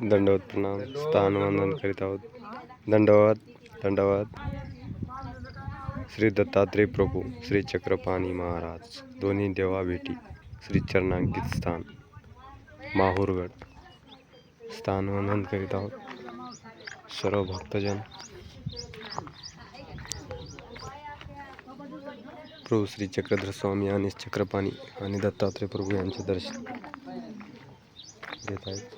दंडवत प्रणाम स्थान वंदन करीत आहोत दंडवत दंडवत। श्री दत्तात्रय प्रभू, श्री चक्रपाणी महाराज, दोन्ही देवा भेटी, श्री चरणांकित स्थान, माहूरगड। स्थान वंदन करीत आहोत सर्व भक्तजन। प्रभू श्री चक्रधर स्वामी आणि चक्रपाणी आणि दत्तात्रय प्रभू यांचे दर्शन घेत आहेत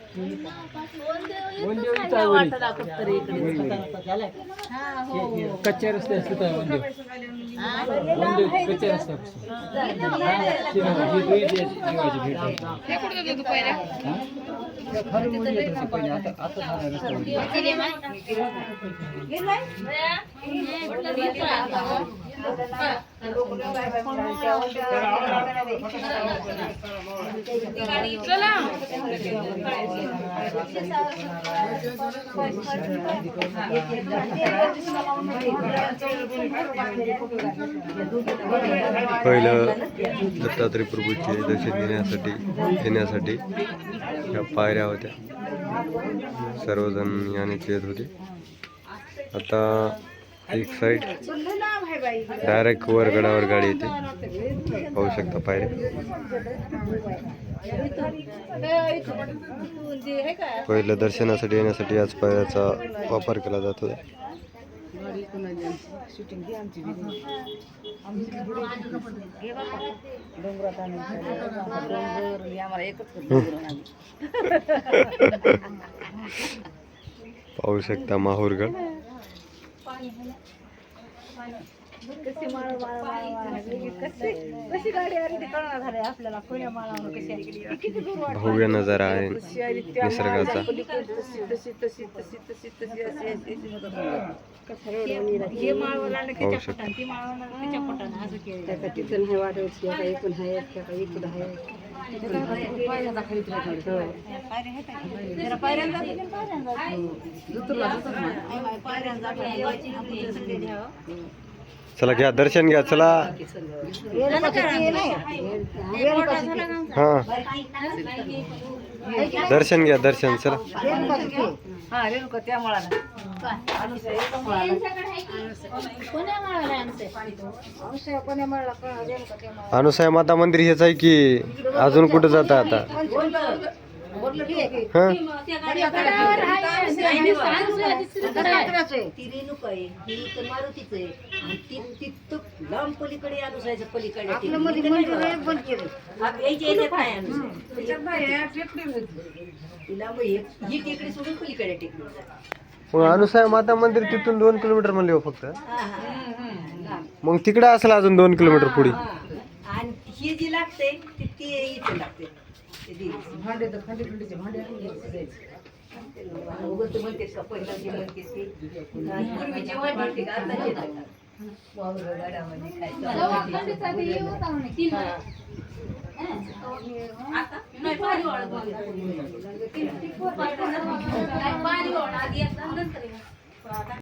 कच्च्या रस्ते असतात म्हणजे म्हणजे कच्च्या रस्ते चला. पहिलं दत्तात्रय प्रभूचे दर्शन घेण्यासाठी घेण्यासाठी ह्या पायऱ्या होत्या. सर्वजण याने येत होते. आता एक साईड डायरेक्ट वरगडावर गाडी येते. पाहू शकता पायऱ्या. पहिलं दर्शनासाठी येण्यासाठी याच पायऱ्याचा वापर केला जातो. पाहू शकता माहूरगड. कशी गाडी आली ते कळणार झाले आपल्याला कोण्या माळावर कशी आली किती दूर वाटत भव्य नजारा आहे कशी आली त्या निसर्गाचा तशी तशी तशी तशी तशी तशी अशी अशी हे माळवर आलं की पाहू त्या ती माळवर आलं की असं केलं. त्याचा तिथं नाही वाटत त्या काही पण आहे त्या काही आहे चला घ्या दर्शन घ्या चला. हा. दर्शन घ्या दर्शन चला. हा माळा. अनुसाय माता मंदिर हेच आहे की अजून कुठं जाता आता? रेणुका आहे ही तर मारुतीच आहे. आणि ती तिथं लांब पलीकडे अनुसायचं पलीकडे आपलं मध्ये मंदिर आहे बंद केलं यायच्या याच्यात नाही अनुसाय. ती लांब आहे. ही टेकडी सोडून पलीकडे टेकडी मग अनुसाय माता मंदिर तिथून दोन किलोमीटर म्हणले हो फक्त. हा हा. मग तिकडे असेल अजून दोन किलोमीटर पुढे. हा. आणि ही जी लागते ती ती इथे लागते. भांडे तर खंडी खंडीचे भांडे उगाच तू का का? आताचे. वावरं खायचं. नाही, पाणी. आधी नंतर.